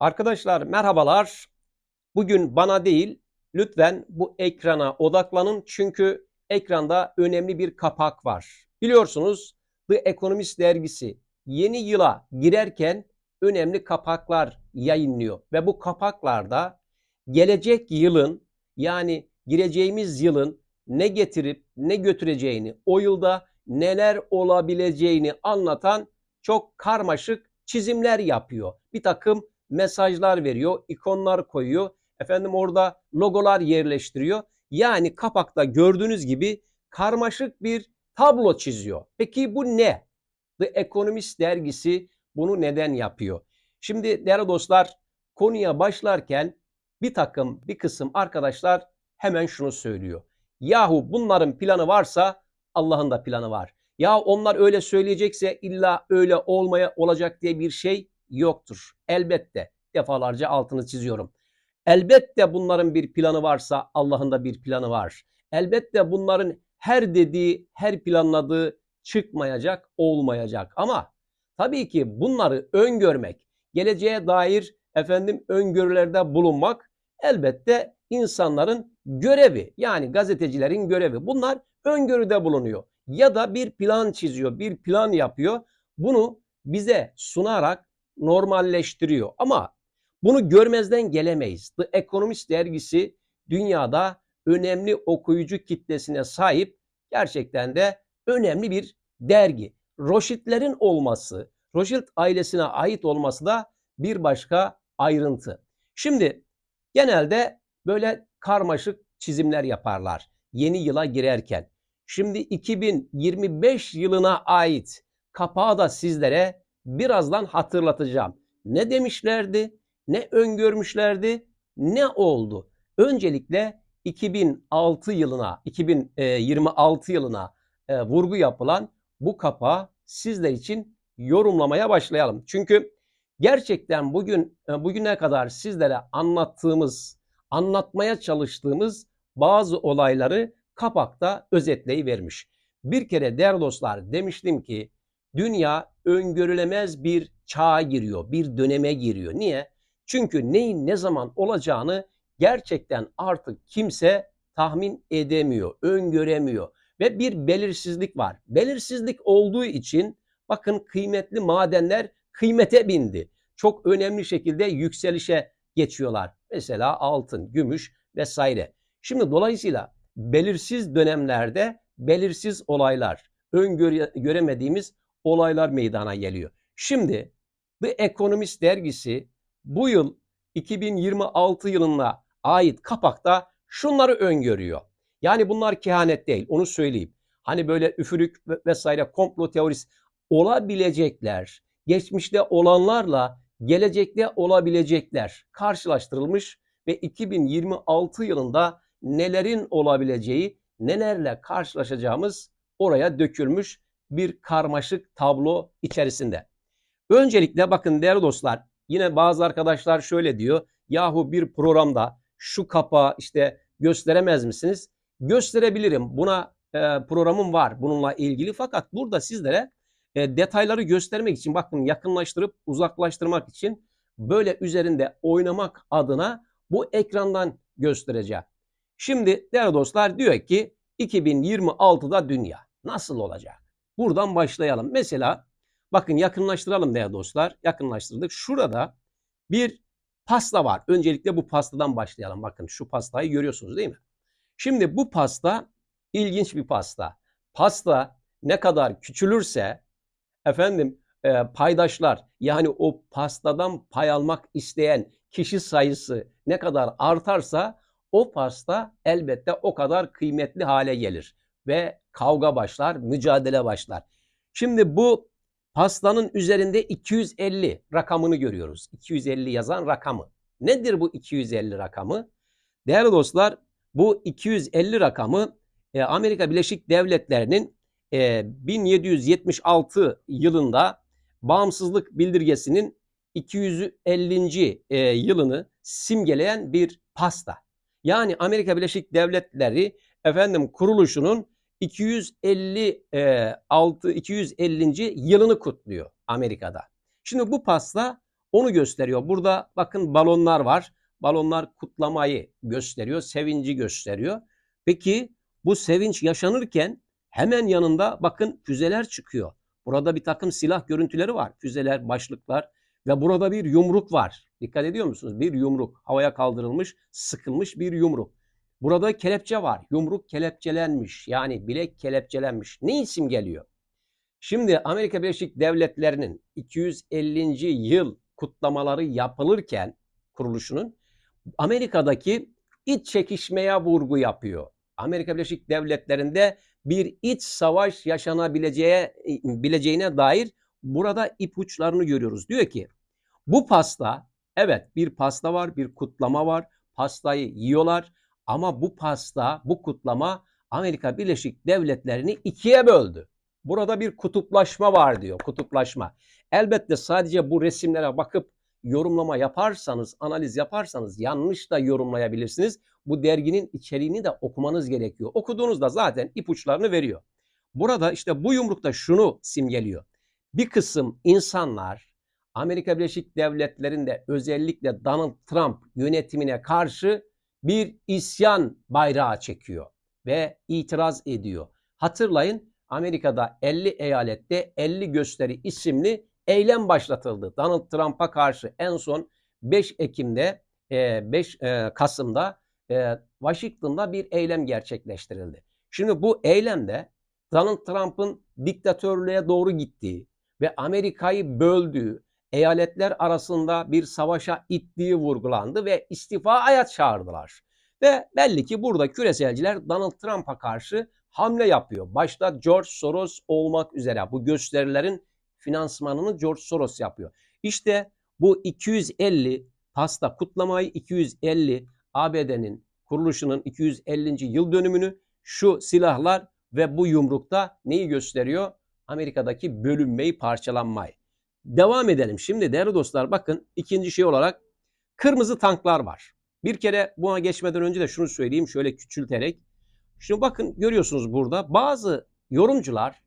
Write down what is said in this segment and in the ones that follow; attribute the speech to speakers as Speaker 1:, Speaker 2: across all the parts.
Speaker 1: Arkadaşlar merhabalar. Bugün bana değil, lütfen bu ekrana odaklanın çünkü ekranda önemli bir kapak var. Biliyorsunuz The Economist dergisi yeni yıla girerken önemli kapaklar yayınlıyor ve bu kapaklarda gelecek yılın yani gireceğimiz yılın ne getirip ne götüreceğini, o yılda neler olabileceğini anlatan çok karmaşık çizimler yapıyor. Bir takım mesajlar veriyor, ikonlar koyuyor. Efendim orada logolar yerleştiriyor. Yani kapakta gördüğünüz gibi karmaşık bir tablo çiziyor. Peki bu ne? The Economist dergisi bunu neden yapıyor? Şimdi değerli dostlar konuya başlarken bir takım bir kısım arkadaşlar hemen şunu söylüyor. Yahu bunların planı varsa Allah'ın da planı var. Ya onlar öyle söyleyecekse illa öyle olmaya olacak diye bir şey yoktur. Elbette defalarca altını çiziyorum. Elbette bunların bir planı varsa Allah'ın da bir planı var. Elbette bunların her dediği, her planladığı çıkmayacak, olmayacak. Ama tabii ki bunları öngörmek, geleceğe dair efendim öngörülerde bulunmak elbette insanların görevi. Yani gazetecilerin görevi. Bunlar öngörüde bulunuyor ya da bir plan çiziyor, bir plan yapıyor. Bunu bize sunarak normalleştiriyor. Ama bunu görmezden gelemeyiz. The Economist dergisi dünyada önemli okuyucu kitlesine sahip gerçekten de önemli bir dergi. Rothschild'lerin olması, Rothschild ailesine ait olması da bir başka ayrıntı. Şimdi genelde böyle karmaşık çizimler yaparlar yeni yıla girerken. Şimdi 2025 yılına ait kapağı da sizlere birazdan hatırlatacağım. Ne demişlerdi, ne öngörmüşlerdi, ne oldu? Öncelikle 2006 yılına, 2026 yılına e, vurgu yapılan bu kapağı sizler için yorumlamaya başlayalım. Çünkü gerçekten bugün e, bugüne kadar sizlere anlattığımız, anlatmaya çalıştığımız bazı olayları kapakta özetleyivermiş. Bir kere değerli dostlar demiştim ki dünya öngörülemez bir çağa giriyor, bir döneme giriyor. Niye? Çünkü neyin ne zaman olacağını gerçekten artık kimse tahmin edemiyor, öngöremiyor ve bir belirsizlik var. Belirsizlik olduğu için bakın kıymetli madenler kıymete bindi. Çok önemli şekilde yükselişe geçiyorlar. Mesela altın, gümüş vesaire. Şimdi dolayısıyla belirsiz dönemlerde belirsiz olaylar, öngöremediğimiz olaylar meydana geliyor. Şimdi The Economist dergisi bu yıl 2026 yılına ait kapakta şunları öngörüyor. Yani bunlar kehanet değil onu söyleyeyim. Hani böyle üfürük vesaire komplo teorisi olabilecekler. Geçmişte olanlarla gelecekte olabilecekler karşılaştırılmış ve 2026 yılında nelerin olabileceği, nelerle karşılaşacağımız oraya dökülmüş bir karmaşık tablo içerisinde. Öncelikle bakın değerli dostlar yine bazı arkadaşlar şöyle diyor. Yahu bir programda şu kapağı işte gösteremez misiniz? Gösterebilirim. Buna e, programım var bununla ilgili fakat burada sizlere e, detayları göstermek için bakın yakınlaştırıp uzaklaştırmak için böyle üzerinde oynamak adına bu ekrandan göstereceğim. Şimdi değerli dostlar diyor ki 2026'da dünya nasıl olacak? Buradan başlayalım. Mesela bakın yakınlaştıralım değerli dostlar. Yakınlaştırdık. Şurada bir pasta var. Öncelikle bu pastadan başlayalım. Bakın şu pastayı görüyorsunuz değil mi? Şimdi bu pasta ilginç bir pasta. Pasta ne kadar küçülürse efendim e, paydaşlar yani o pastadan pay almak isteyen kişi sayısı ne kadar artarsa o pasta elbette o kadar kıymetli hale gelir ve kavga başlar, mücadele başlar. Şimdi bu pastanın üzerinde 250 rakamını görüyoruz. 250 yazan rakamı. Nedir bu 250 rakamı? Değerli dostlar, bu 250 rakamı e, Amerika Birleşik Devletleri'nin 1776 e, yılında bağımsızlık bildirgesinin 250. E, yılını simgeleyen bir pasta. Yani Amerika Birleşik Devletleri efendim kuruluşunun 256 250. yılını kutluyor Amerika'da. Şimdi bu pasta Onu gösteriyor. Burada bakın balonlar var. Balonlar kutlamayı gösteriyor, sevinci gösteriyor. Peki bu sevinç yaşanırken hemen yanında bakın füzeler çıkıyor. Burada bir takım silah görüntüleri var. Füzeler, başlıklar ve burada bir yumruk var. Dikkat ediyor musunuz? Bir yumruk havaya kaldırılmış, sıkılmış bir yumruk. Burada kelepçe var. Yumruk kelepçelenmiş. Yani bilek kelepçelenmiş. Ne isim geliyor? Şimdi Amerika Birleşik Devletleri'nin 250. yıl kutlamaları yapılırken kuruluşunun Amerika'daki iç çekişmeye vurgu yapıyor. Amerika Birleşik Devletleri'nde bir iç savaş yaşanabileceği bileceğine dair burada ipuçlarını görüyoruz. Diyor ki bu pasta evet bir pasta var, bir kutlama var. Pastayı yiyorlar ama bu pasta, bu kutlama Amerika Birleşik Devletleri'ni ikiye böldü. Burada bir kutuplaşma var diyor, kutuplaşma. Elbette sadece bu resimlere bakıp yorumlama yaparsanız, analiz yaparsanız yanlış da yorumlayabilirsiniz. Bu derginin içeriğini de okumanız gerekiyor. Okuduğunuzda zaten ipuçlarını veriyor. Burada işte bu yumrukta şunu simgeliyor. Bir kısım insanlar Amerika Birleşik Devletleri'nde özellikle Donald Trump yönetimine karşı bir isyan bayrağı çekiyor ve itiraz ediyor. Hatırlayın Amerika'da 50 eyalette 50 gösteri isimli eylem başlatıldı. Donald Trump'a karşı en son 5 Ekim'de 5 e, e, Kasım'da e, Washington'da bir eylem gerçekleştirildi. Şimdi bu eylemde Donald Trump'ın diktatörlüğe doğru gittiği ve Amerika'yı böldüğü, eyaletler arasında bir savaşa ittiği vurgulandı ve istifaya çağırdılar. Ve belli ki burada küreselciler Donald Trump'a karşı hamle yapıyor. Başta George Soros olmak üzere bu gösterilerin finansmanını George Soros yapıyor. İşte bu 250 pasta kutlamayı 250 ABD'nin kuruluşunun 250. yıl dönümünü şu silahlar ve bu yumrukta neyi gösteriyor? Amerika'daki bölünmeyi, parçalanmayı. Devam edelim. Şimdi değerli dostlar bakın ikinci şey olarak kırmızı tanklar var. Bir kere buna geçmeden önce de şunu söyleyeyim şöyle küçülterek. Şimdi bakın görüyorsunuz burada bazı yorumcular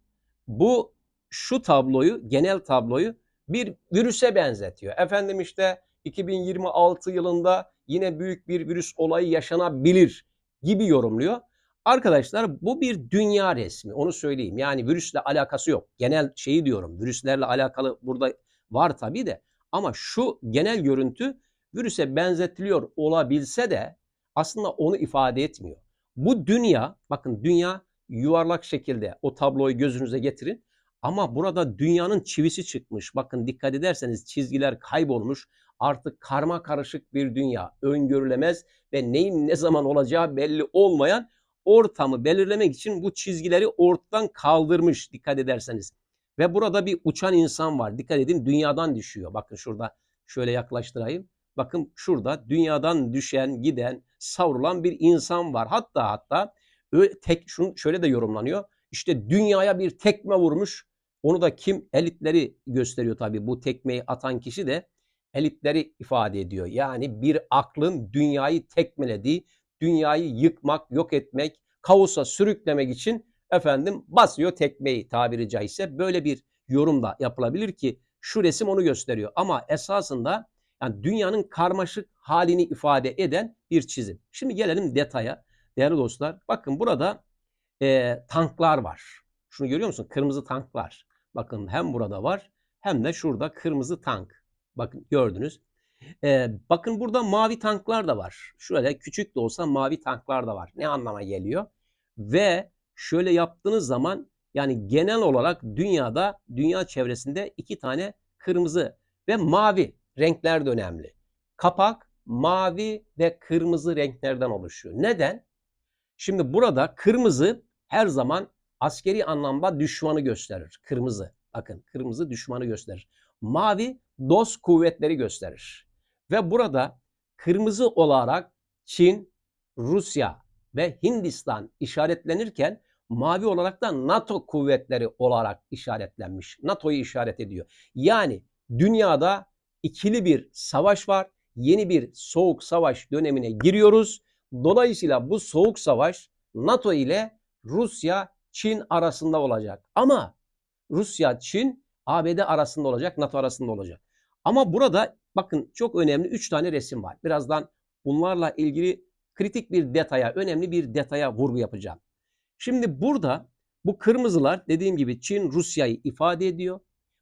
Speaker 1: bu şu tabloyu, genel tabloyu bir virüse benzetiyor. Efendim işte 2026 yılında yine büyük bir virüs olayı yaşanabilir gibi yorumluyor. Arkadaşlar bu bir dünya resmi onu söyleyeyim. Yani virüsle alakası yok. Genel şeyi diyorum virüslerle alakalı burada var tabii de. Ama şu genel görüntü virüse benzetiliyor olabilse de aslında onu ifade etmiyor. Bu dünya bakın dünya yuvarlak şekilde o tabloyu gözünüze getirin. Ama burada dünyanın çivisi çıkmış. Bakın dikkat ederseniz çizgiler kaybolmuş. Artık karma karışık bir dünya. Öngörülemez ve neyin ne zaman olacağı belli olmayan ortamı belirlemek için bu çizgileri ortadan kaldırmış dikkat ederseniz. Ve burada bir uçan insan var. Dikkat edin dünyadan düşüyor. Bakın şurada şöyle yaklaştırayım. Bakın şurada dünyadan düşen, giden, savrulan bir insan var. Hatta hatta tek şunu şöyle de yorumlanıyor. İşte dünyaya bir tekme vurmuş. Onu da kim? Elitleri gösteriyor tabii. Bu tekmeyi atan kişi de elitleri ifade ediyor. Yani bir aklın dünyayı tekmelediği, dünyayı yıkmak, yok etmek, kaosa sürüklemek için efendim basıyor tekmeyi tabiri caizse. Böyle bir yorum da yapılabilir ki şu resim onu gösteriyor. Ama esasında yani dünyanın karmaşık halini ifade eden bir çizim. Şimdi gelelim detaya. Değerli dostlar bakın burada e, tanklar var. Şunu görüyor musun? Kırmızı tanklar. Bakın hem burada var hem de şurada kırmızı tank. Bakın gördünüz. Ee, bakın burada mavi tanklar da var. Şöyle küçük de olsa mavi tanklar da var. Ne anlama geliyor? Ve şöyle yaptığınız zaman yani genel olarak dünyada, dünya çevresinde iki tane kırmızı ve mavi renkler de önemli. Kapak mavi ve kırmızı renklerden oluşuyor. Neden? Şimdi burada kırmızı her zaman askeri anlamda düşmanı gösterir. Kırmızı. Bakın kırmızı düşmanı gösterir. Mavi dost kuvvetleri gösterir. Ve burada kırmızı olarak Çin, Rusya ve Hindistan işaretlenirken mavi olarak da NATO kuvvetleri olarak işaretlenmiş. NATO'yu işaret ediyor. Yani dünyada ikili bir savaş var. Yeni bir soğuk savaş dönemine giriyoruz. Dolayısıyla bu soğuk savaş NATO ile Rusya, Çin arasında olacak. Ama Rusya, Çin, ABD arasında olacak, NATO arasında olacak. Ama burada bakın çok önemli 3 tane resim var. Birazdan bunlarla ilgili kritik bir detaya, önemli bir detaya vurgu yapacağım. Şimdi burada bu kırmızılar dediğim gibi Çin, Rusya'yı ifade ediyor.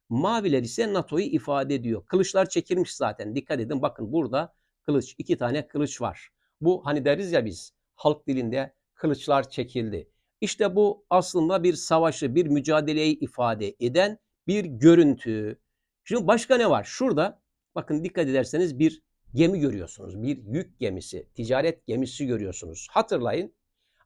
Speaker 1: Maviler ise NATO'yu ifade ediyor. Kılıçlar çekilmiş zaten. Dikkat edin bakın burada kılıç, iki tane kılıç var. Bu hani deriz ya biz halk dilinde kılıçlar çekildi. İşte bu aslında bir savaşı, bir mücadeleyi ifade eden bir görüntü. Şimdi başka ne var? Şurada bakın dikkat ederseniz bir gemi görüyorsunuz. Bir yük gemisi, ticaret gemisi görüyorsunuz. Hatırlayın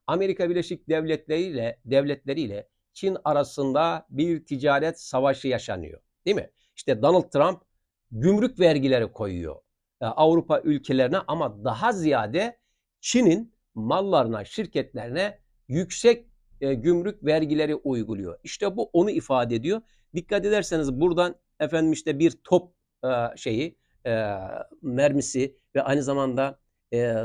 Speaker 1: Amerika Birleşik Devletleri ile devletleri ile Çin arasında bir ticaret savaşı yaşanıyor. Değil mi? İşte Donald Trump gümrük vergileri koyuyor e, Avrupa ülkelerine ama daha ziyade Çin'in mallarına, şirketlerine yüksek e, gümrük vergileri uyguluyor. İşte bu onu ifade ediyor. Dikkat ederseniz buradan efendim işte bir top şeyi mermisi ve aynı zamanda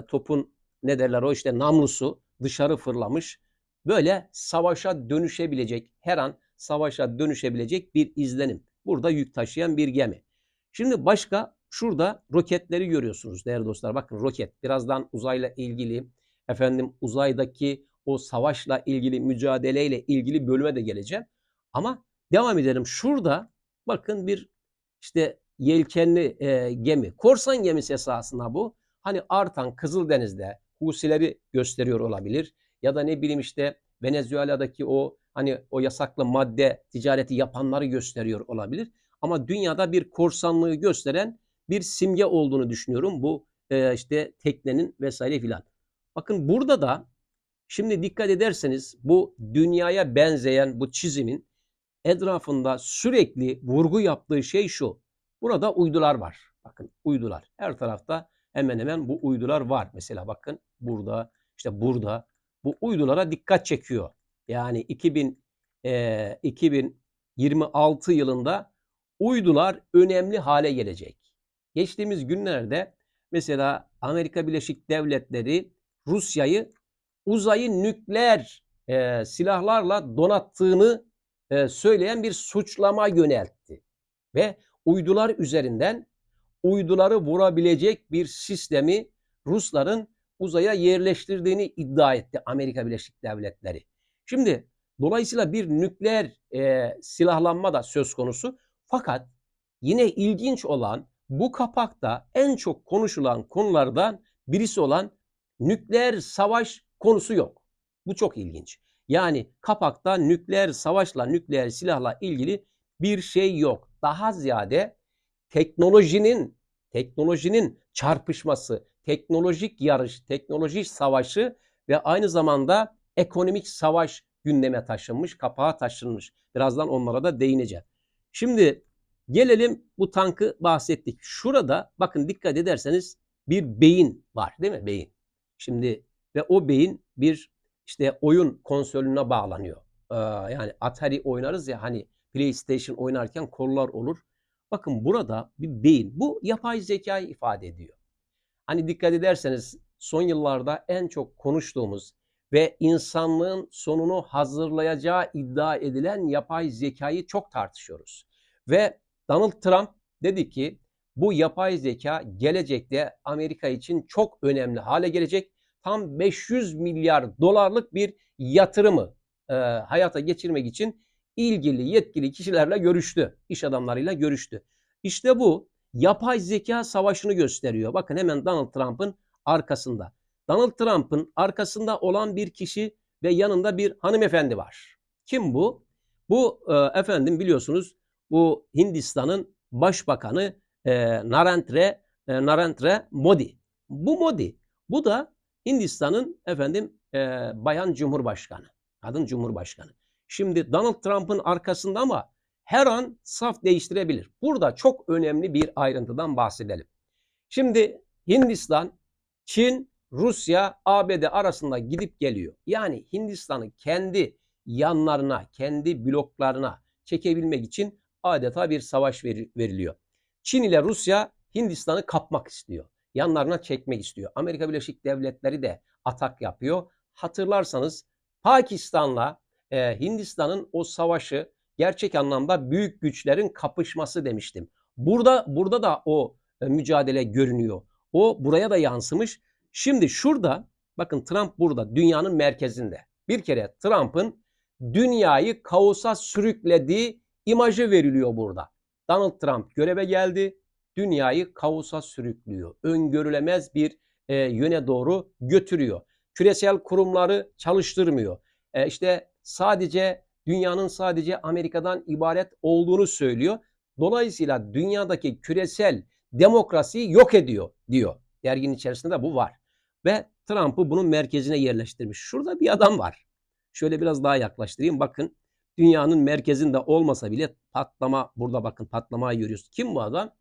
Speaker 1: topun ne derler o işte namlusu dışarı fırlamış. Böyle savaşa dönüşebilecek her an savaşa dönüşebilecek bir izlenim. Burada yük taşıyan bir gemi. Şimdi başka şurada roketleri görüyorsunuz değerli dostlar. Bakın roket birazdan uzayla ilgili efendim uzaydaki o savaşla ilgili mücadeleyle ilgili bölüme de geleceğim. Ama devam edelim. Şurada bakın bir işte yelkenli e, gemi. Korsan gemisi esasında bu. Hani artan Kızıldeniz'de Husileri gösteriyor olabilir. Ya da ne bileyim işte Venezuela'daki o hani o yasaklı madde ticareti yapanları gösteriyor olabilir. Ama dünyada bir korsanlığı gösteren bir simge olduğunu düşünüyorum bu e, işte teknenin vesaire filan. Bakın burada da şimdi dikkat ederseniz bu dünyaya benzeyen bu çizimin etrafında sürekli vurgu yaptığı şey şu. Burada uydular var. Bakın uydular. Her tarafta hemen hemen bu uydular var. Mesela bakın burada işte burada bu uydulara dikkat çekiyor. Yani 2000 e, 2026 yılında uydular önemli hale gelecek. Geçtiğimiz günlerde mesela Amerika Birleşik Devletleri Rusya'yı uzayı nükleer e, silahlarla donattığını e, söyleyen bir suçlama yöneltti. Ve uydular üzerinden uyduları vurabilecek bir sistemi Rusların uzaya yerleştirdiğini iddia etti Amerika Birleşik Devletleri. Şimdi dolayısıyla bir nükleer e, silahlanma da söz konusu. Fakat yine ilginç olan bu kapakta en çok konuşulan konulardan birisi olan nükleer savaş konusu yok. Bu çok ilginç. Yani kapakta nükleer savaşla, nükleer silahla ilgili bir şey yok. Daha ziyade teknolojinin teknolojinin çarpışması, teknolojik yarış, teknolojik savaşı ve aynı zamanda ekonomik savaş gündeme taşınmış, kapağa taşınmış. Birazdan onlara da değineceğim. Şimdi gelelim bu tankı bahsettik. Şurada bakın dikkat ederseniz bir beyin var değil mi? Beyin. Şimdi ve o beyin bir işte oyun konsoluna bağlanıyor. Ee, yani Atari oynarız ya hani PlayStation oynarken kollar olur. Bakın burada bir beyin. Bu yapay zekayı ifade ediyor. Hani dikkat ederseniz son yıllarda en çok konuştuğumuz ve insanlığın sonunu hazırlayacağı iddia edilen yapay zekayı çok tartışıyoruz. Ve Donald Trump dedi ki bu yapay zeka gelecekte Amerika için çok önemli hale gelecek. Tam 500 milyar dolarlık bir yatırımı e, hayata geçirmek için ilgili yetkili kişilerle görüştü. İş adamlarıyla görüştü. İşte bu yapay zeka savaşını gösteriyor. Bakın hemen Donald Trump'ın arkasında. Donald Trump'ın arkasında olan bir kişi ve yanında bir hanımefendi var. Kim bu? Bu e, efendim biliyorsunuz bu Hindistan'ın başbakanı e, Narendra e, Narendra Modi. Bu Modi. Bu da Hindistan'ın efendim e, bayan cumhurbaşkanı. Kadın cumhurbaşkanı. Şimdi Donald Trump'ın arkasında ama her an saf değiştirebilir. Burada çok önemli bir ayrıntıdan bahsedelim. Şimdi Hindistan, Çin, Rusya, ABD arasında gidip geliyor. Yani Hindistan'ı kendi yanlarına, kendi bloklarına çekebilmek için adeta bir savaş veriliyor. Çin ile Rusya Hindistan'ı kapmak istiyor. Yanlarına çekmek istiyor. Amerika Birleşik Devletleri de atak yapıyor. Hatırlarsanız Pakistan'la e, Hindistan'ın o savaşı gerçek anlamda büyük güçlerin kapışması demiştim. Burada burada da o e, mücadele görünüyor. O buraya da yansımış. Şimdi şurada bakın Trump burada dünyanın merkezinde. Bir kere Trump'ın dünyayı kaosa sürüklediği imajı veriliyor burada. Donald Trump göreve geldi. Dünyayı kaosa sürüklüyor. Öngörülemez bir e, yöne doğru götürüyor. Küresel kurumları çalıştırmıyor. E, işte sadece dünyanın sadece Amerika'dan ibaret olduğunu söylüyor. Dolayısıyla dünyadaki küresel demokrasiyi yok ediyor diyor. Derginin içerisinde bu var. Ve Trump'ı bunun merkezine yerleştirmiş. Şurada bir adam var. Şöyle biraz daha yaklaştırayım. Bakın dünyanın merkezinde olmasa bile patlama burada bakın patlamayı görüyoruz. Kim bu adam?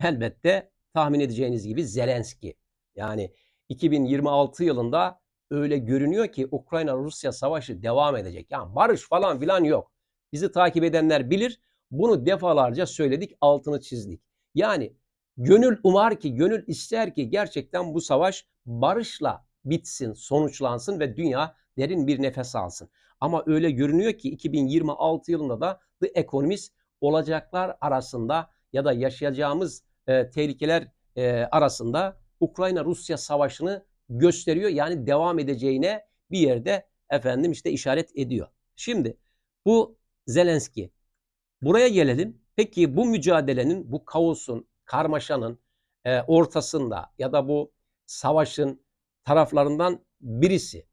Speaker 1: Elbette tahmin edeceğiniz gibi Zelenski. Yani 2026 yılında öyle görünüyor ki Ukrayna-Rusya savaşı devam edecek. Yani barış falan filan yok. Bizi takip edenler bilir. Bunu defalarca söyledik, altını çizdik. Yani gönül umar ki, gönül ister ki gerçekten bu savaş barışla bitsin, sonuçlansın ve dünya derin bir nefes alsın. Ama öyle görünüyor ki 2026 yılında da The Economist olacaklar arasında ya da yaşayacağımız e, tehlikeler e, arasında Ukrayna-Rusya savaşını gösteriyor. Yani devam edeceğine bir yerde efendim işte işaret ediyor. Şimdi bu Zelenski. Buraya gelelim. Peki bu mücadelenin, bu kaosun, karmaşanın e, ortasında ya da bu savaşın taraflarından birisi.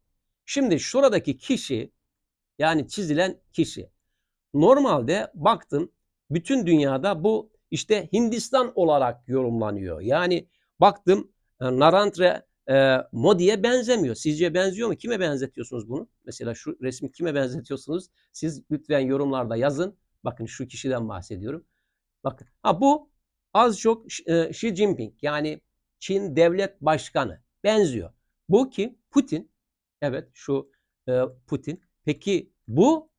Speaker 1: Şimdi şuradaki kişi yani çizilen kişi. Normalde baktım bütün dünyada bu işte Hindistan olarak yorumlanıyor. Yani baktım e, Narendra e, Modi'ye benzemiyor. Sizce benziyor mu? Kime benzetiyorsunuz bunu? Mesela şu resmi kime benzetiyorsunuz? Siz lütfen yorumlarda yazın. Bakın şu kişiden bahsediyorum. Bakın. Ha bu az çok e, Xi Jinping yani Çin devlet başkanı benziyor. Bu ki Putin. Evet şu e, Putin. Peki bu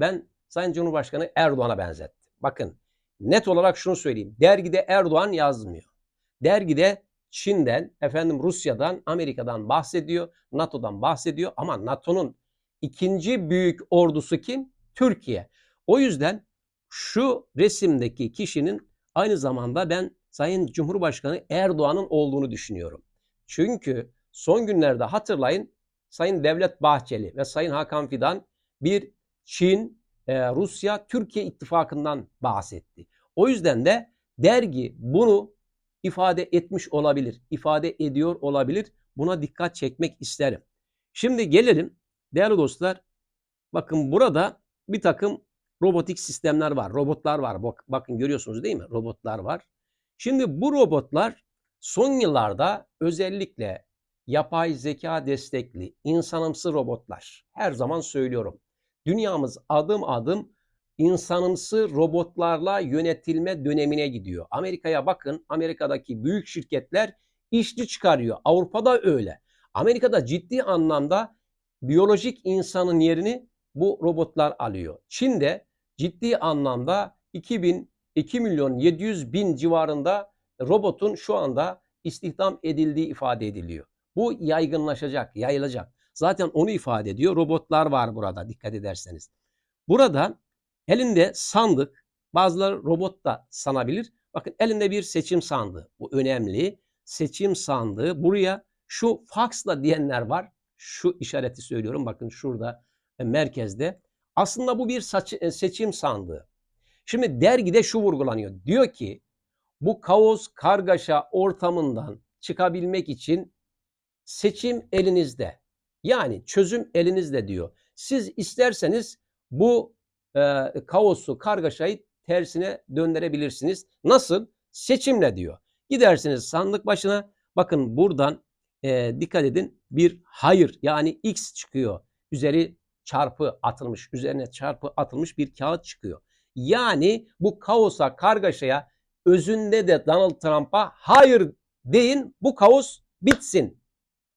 Speaker 1: ben Sayın Cumhurbaşkanı Erdoğan'a benzettim. Bakın net olarak şunu söyleyeyim. Dergide Erdoğan yazmıyor. Dergide Çin'den, efendim Rusya'dan, Amerika'dan bahsediyor, NATO'dan bahsediyor ama NATO'nun ikinci büyük ordusu kim? Türkiye. O yüzden şu resimdeki kişinin aynı zamanda ben Sayın Cumhurbaşkanı Erdoğan'ın olduğunu düşünüyorum. Çünkü son günlerde hatırlayın Sayın Devlet Bahçeli ve Sayın Hakan Fidan bir Çin, e, Rusya, Türkiye ittifakından bahsetti. O yüzden de dergi bunu ifade etmiş olabilir, ifade ediyor olabilir. Buna dikkat çekmek isterim. Şimdi gelelim değerli dostlar. Bakın burada bir takım robotik sistemler var, robotlar var. Bak, bakın görüyorsunuz değil mi? Robotlar var. Şimdi bu robotlar son yıllarda özellikle yapay zeka destekli, insanımsı robotlar. Her zaman söylüyorum. Dünyamız adım adım insanımsı robotlarla yönetilme dönemine gidiyor. Amerika'ya bakın, Amerika'daki büyük şirketler işçi çıkarıyor. Avrupa'da öyle. Amerika'da ciddi anlamda biyolojik insanın yerini bu robotlar alıyor. Çin'de ciddi anlamda 2000 2 milyon 700 bin civarında robotun şu anda istihdam edildiği ifade ediliyor. Bu yaygınlaşacak, yayılacak. Zaten onu ifade ediyor. Robotlar var burada dikkat ederseniz. Burada elinde sandık, bazıları robot da sanabilir. Bakın elinde bir seçim sandığı. Bu önemli. Seçim sandığı. Buraya şu faksla diyenler var. Şu işareti söylüyorum. Bakın şurada e, merkezde. Aslında bu bir e, seçim sandığı. Şimdi dergide şu vurgulanıyor. Diyor ki bu kaos kargaşa ortamından çıkabilmek için seçim elinizde. Yani çözüm elinizde diyor. Siz isterseniz bu e, kaosu, kargaşayı tersine döndürebilirsiniz. Nasıl? Seçimle diyor. Gidersiniz sandık başına. Bakın buradan e, dikkat edin bir hayır yani X çıkıyor. Üzeri çarpı atılmış, üzerine çarpı atılmış bir kağıt çıkıyor. Yani bu kaosa, kargaşaya özünde de Donald Trump'a hayır deyin bu kaos bitsin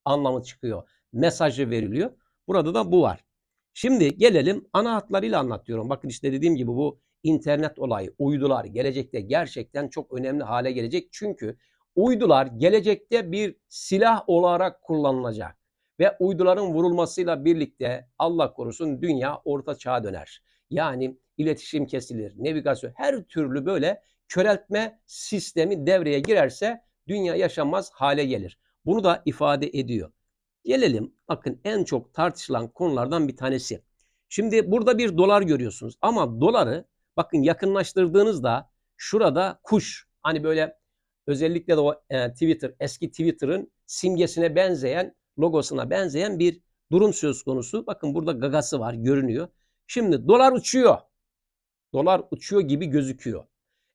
Speaker 1: anlamı çıkıyor. Mesajı veriliyor. Burada da bu var. Şimdi gelelim ana hatlarıyla anlatıyorum. Bakın işte dediğim gibi bu internet olayı, uydular gelecekte gerçekten çok önemli hale gelecek. Çünkü uydular gelecekte bir silah olarak kullanılacak. Ve uyduların vurulmasıyla birlikte Allah korusun dünya orta çağa döner. Yani iletişim kesilir, navigasyon her türlü böyle köreltme sistemi devreye girerse dünya yaşanmaz hale gelir. Bunu da ifade ediyor. Gelelim bakın en çok tartışılan konulardan bir tanesi. Şimdi burada bir dolar görüyorsunuz ama doları bakın yakınlaştırdığınızda şurada kuş hani böyle özellikle de o e, Twitter eski Twitter'ın simgesine benzeyen logosuna benzeyen bir durum söz konusu. Bakın burada gagası var görünüyor. Şimdi dolar uçuyor. Dolar uçuyor gibi gözüküyor.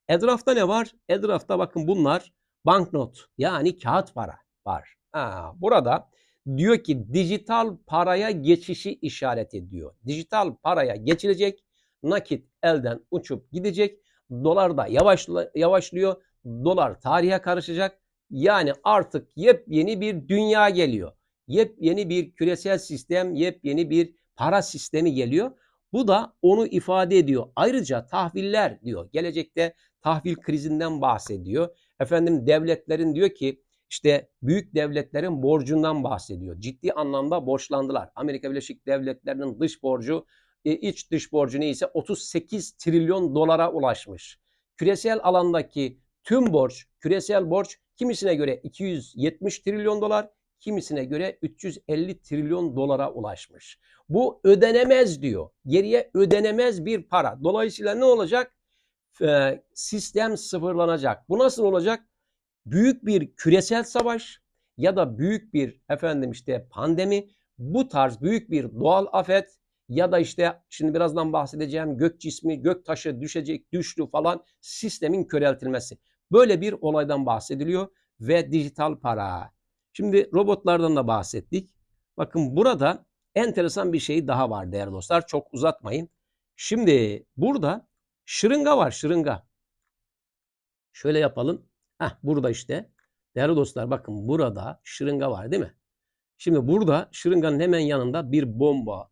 Speaker 1: Etrafta ne var? Etrafta bakın bunlar banknot yani kağıt para var. Ha, burada diyor ki dijital paraya geçişi işaret ediyor. Dijital paraya geçilecek, nakit elden uçup gidecek, dolar da yavaşla, yavaşlıyor, dolar tarihe karışacak. Yani artık yepyeni bir dünya geliyor. Yepyeni bir küresel sistem, yepyeni bir para sistemi geliyor. Bu da onu ifade ediyor. Ayrıca tahviller diyor. Gelecekte tahvil krizinden bahsediyor. Efendim devletlerin diyor ki işte büyük devletlerin borcundan bahsediyor. Ciddi anlamda borçlandılar. Amerika Birleşik Devletleri'nin dış borcu, e, iç dış borcu neyse 38 trilyon dolara ulaşmış. Küresel alandaki tüm borç, küresel borç kimisine göre 270 trilyon dolar, kimisine göre 350 trilyon dolara ulaşmış. Bu ödenemez diyor. Geriye ödenemez bir para. Dolayısıyla ne olacak? Ee, sistem sıfırlanacak. Bu nasıl olacak? Büyük bir küresel savaş ya da büyük bir efendim işte pandemi bu tarz büyük bir doğal afet ya da işte şimdi birazdan bahsedeceğim gök cismi, gök taşı düşecek, düştü falan sistemin köreltilmesi. Böyle bir olaydan bahsediliyor ve dijital para. Şimdi robotlardan da bahsettik. Bakın burada enteresan bir şey daha var değerli dostlar. Çok uzatmayın. Şimdi burada şırınga var şırınga. Şöyle yapalım. Heh, burada işte. Değerli dostlar bakın burada şırınga var değil mi? Şimdi burada şırınganın hemen yanında bir bomba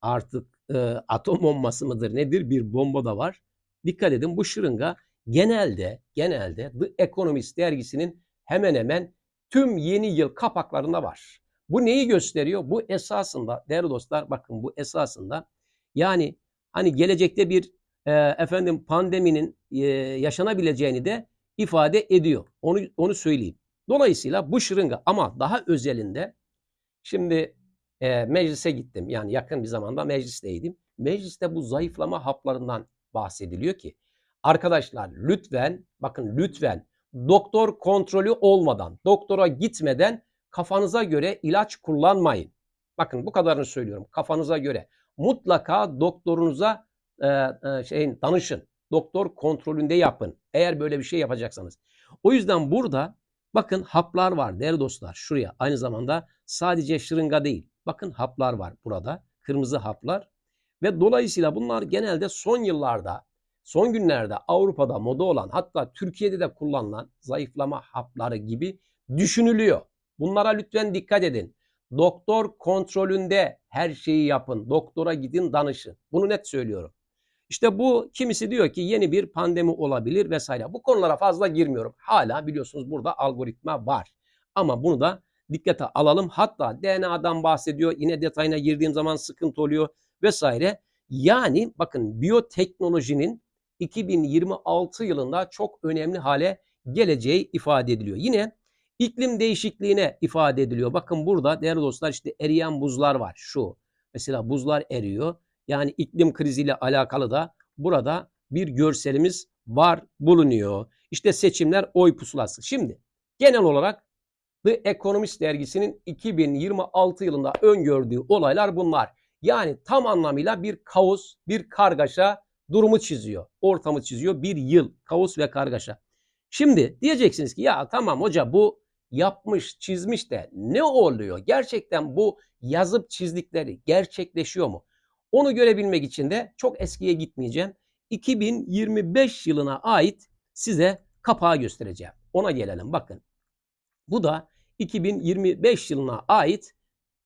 Speaker 1: artık e, atom bombası mıdır nedir bir bomba da var. Dikkat edin bu şırınga genelde genelde The Economist dergisinin hemen hemen tüm yeni yıl kapaklarında var. Bu neyi gösteriyor? Bu esasında değerli dostlar bakın bu esasında yani hani gelecekte bir e, efendim pandeminin e, yaşanabileceğini de ifade ediyor. Onu onu söyleyeyim. Dolayısıyla bu şırınga ama daha özelinde şimdi e, meclise gittim. Yani yakın bir zamanda meclisteydim. Mecliste bu zayıflama haplarından bahsediliyor ki arkadaşlar lütfen bakın lütfen doktor kontrolü olmadan, doktora gitmeden kafanıza göre ilaç kullanmayın. Bakın bu kadarını söylüyorum. Kafanıza göre mutlaka doktorunuza e, e, şeyin danışın. Doktor kontrolünde yapın. Eğer böyle bir şey yapacaksanız. O yüzden burada bakın haplar var değerli dostlar. Şuraya aynı zamanda sadece şırınga değil. Bakın haplar var burada. Kırmızı haplar. Ve dolayısıyla bunlar genelde son yıllarda, son günlerde Avrupa'da moda olan hatta Türkiye'de de kullanılan zayıflama hapları gibi düşünülüyor. Bunlara lütfen dikkat edin. Doktor kontrolünde her şeyi yapın. Doktora gidin danışın. Bunu net söylüyorum. İşte bu kimisi diyor ki yeni bir pandemi olabilir vesaire. Bu konulara fazla girmiyorum. Hala biliyorsunuz burada algoritma var. Ama bunu da dikkate alalım. Hatta DNA'dan bahsediyor. Yine detayına girdiğim zaman sıkıntı oluyor vesaire. Yani bakın biyoteknolojinin 2026 yılında çok önemli hale geleceği ifade ediliyor. Yine iklim değişikliğine ifade ediliyor. Bakın burada değerli dostlar işte eriyen buzlar var. Şu mesela buzlar eriyor. Yani iklim kriziyle alakalı da burada bir görselimiz var bulunuyor. İşte seçimler oy pusulası. Şimdi genel olarak The Economist dergisinin 2026 yılında öngördüğü olaylar bunlar. Yani tam anlamıyla bir kaos, bir kargaşa durumu çiziyor. Ortamı çiziyor. Bir yıl kaos ve kargaşa. Şimdi diyeceksiniz ki ya tamam hoca bu yapmış, çizmiş de ne oluyor? Gerçekten bu yazıp çizdikleri gerçekleşiyor mu? Onu görebilmek için de çok eskiye gitmeyeceğim. 2025 yılına ait size kapağı göstereceğim. Ona gelelim bakın. Bu da 2025 yılına ait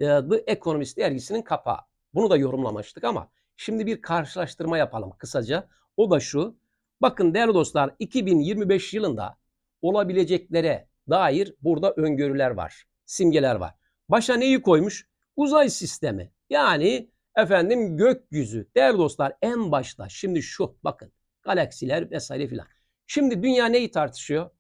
Speaker 1: e, The Economist dergisinin kapağı. Bunu da yorumlamıştık ama şimdi bir karşılaştırma yapalım kısaca. O da şu. Bakın değerli dostlar 2025 yılında olabileceklere dair burada öngörüler var. Simgeler var. Başa neyi koymuş? Uzay sistemi. Yani efendim gökyüzü. Değerli dostlar en başta şimdi şu bakın galaksiler vesaire filan. Şimdi dünya neyi tartışıyor?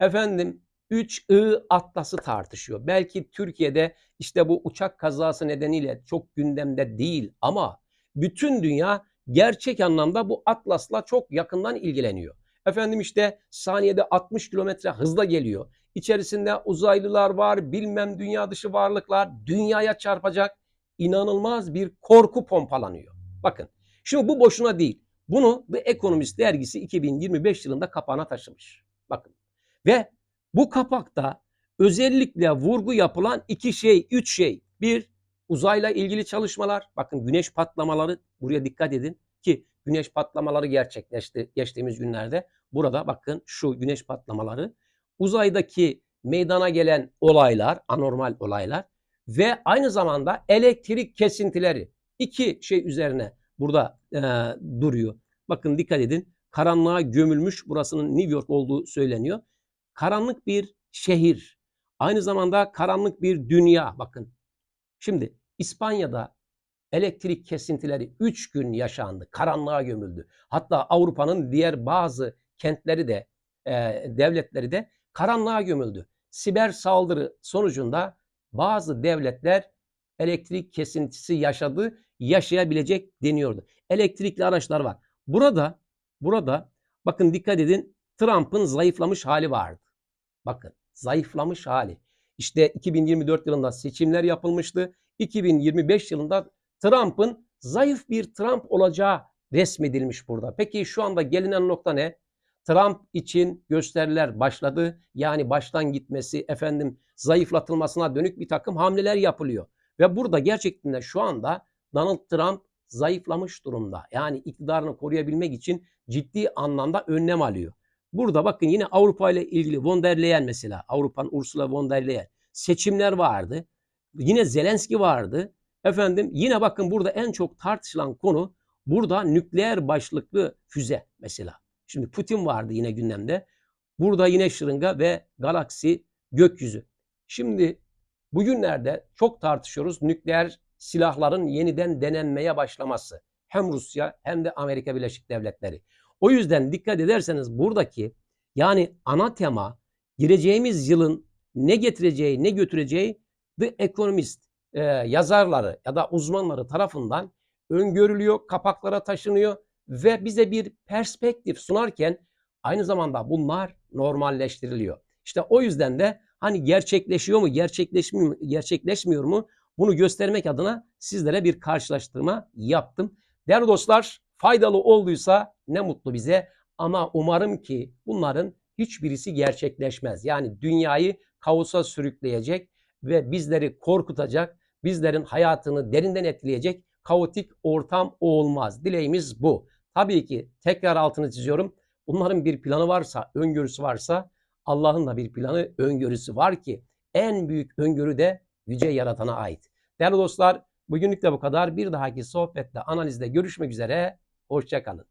Speaker 1: Efendim 3I Atlas'ı tartışıyor. Belki Türkiye'de işte bu uçak kazası nedeniyle çok gündemde değil ama bütün dünya gerçek anlamda bu Atlas'la çok yakından ilgileniyor. Efendim işte saniyede 60 kilometre hızla geliyor. İçerisinde uzaylılar var, bilmem dünya dışı varlıklar, dünyaya çarpacak inanılmaz bir korku pompalanıyor. Bakın şimdi bu boşuna değil. Bunu The Economist dergisi 2025 yılında kapağına taşımış. Bakın ve bu kapakta özellikle vurgu yapılan iki şey, üç şey. Bir, uzayla ilgili çalışmalar. Bakın güneş patlamaları buraya dikkat edin ki güneş patlamaları gerçekleşti geçtiğimiz günlerde. Burada bakın şu güneş patlamaları uzaydaki meydana gelen olaylar, anormal olaylar ve aynı zamanda elektrik kesintileri. iki şey üzerine burada e, duruyor. Bakın dikkat edin. Karanlığa gömülmüş burasının New York olduğu söyleniyor. Karanlık bir şehir. Aynı zamanda karanlık bir dünya. Bakın. Şimdi İspanya'da elektrik kesintileri 3 gün yaşandı. Karanlığa gömüldü. Hatta Avrupa'nın diğer bazı kentleri de e, devletleri de karanlığa gömüldü. Siber saldırı sonucunda bazı devletler elektrik kesintisi yaşadı, yaşayabilecek deniyordu. Elektrikli araçlar var. Burada burada bakın dikkat edin Trump'ın zayıflamış hali vardı. Bakın zayıflamış hali. İşte 2024 yılında seçimler yapılmıştı. 2025 yılında Trump'ın zayıf bir Trump olacağı resmedilmiş burada. Peki şu anda gelinen nokta ne? Trump için gösteriler başladı. Yani baştan gitmesi, efendim zayıflatılmasına dönük bir takım hamleler yapılıyor. Ve burada gerçekten de şu anda Donald Trump zayıflamış durumda. Yani iktidarını koruyabilmek için ciddi anlamda önlem alıyor. Burada bakın yine Avrupa ile ilgili von der Leyen mesela. Avrupa'nın Ursula von der Leyen. Seçimler vardı. Yine Zelenski vardı. Efendim yine bakın burada en çok tartışılan konu burada nükleer başlıklı füze mesela. Şimdi Putin vardı yine gündemde. Burada yine şırınga ve galaksi gökyüzü. Şimdi bugünlerde çok tartışıyoruz nükleer silahların yeniden denenmeye başlaması. Hem Rusya hem de Amerika Birleşik Devletleri. O yüzden dikkat ederseniz buradaki yani ana tema gireceğimiz yılın ne getireceği ne götüreceği The Economist e, yazarları ya da uzmanları tarafından öngörülüyor, kapaklara taşınıyor ve bize bir perspektif sunarken aynı zamanda bunlar normalleştiriliyor. İşte o yüzden de hani gerçekleşiyor mu, gerçekleşmiyor gerçekleşmiyor mu bunu göstermek adına sizlere bir karşılaştırma yaptım. Değerli dostlar faydalı olduysa ne mutlu bize ama umarım ki bunların hiçbirisi gerçekleşmez. Yani dünyayı kaosa sürükleyecek ve bizleri korkutacak, bizlerin hayatını derinden etkileyecek kaotik ortam olmaz. Dileğimiz bu. Tabii ki tekrar altını çiziyorum. Bunların bir planı varsa, öngörüsü varsa Allah'ın da bir planı, öngörüsü var ki en büyük öngörü de yüce yaratana ait. Değerli dostlar, bugünlük de bu kadar. Bir dahaki sohbette, analizde görüşmek üzere. Hoşçakalın.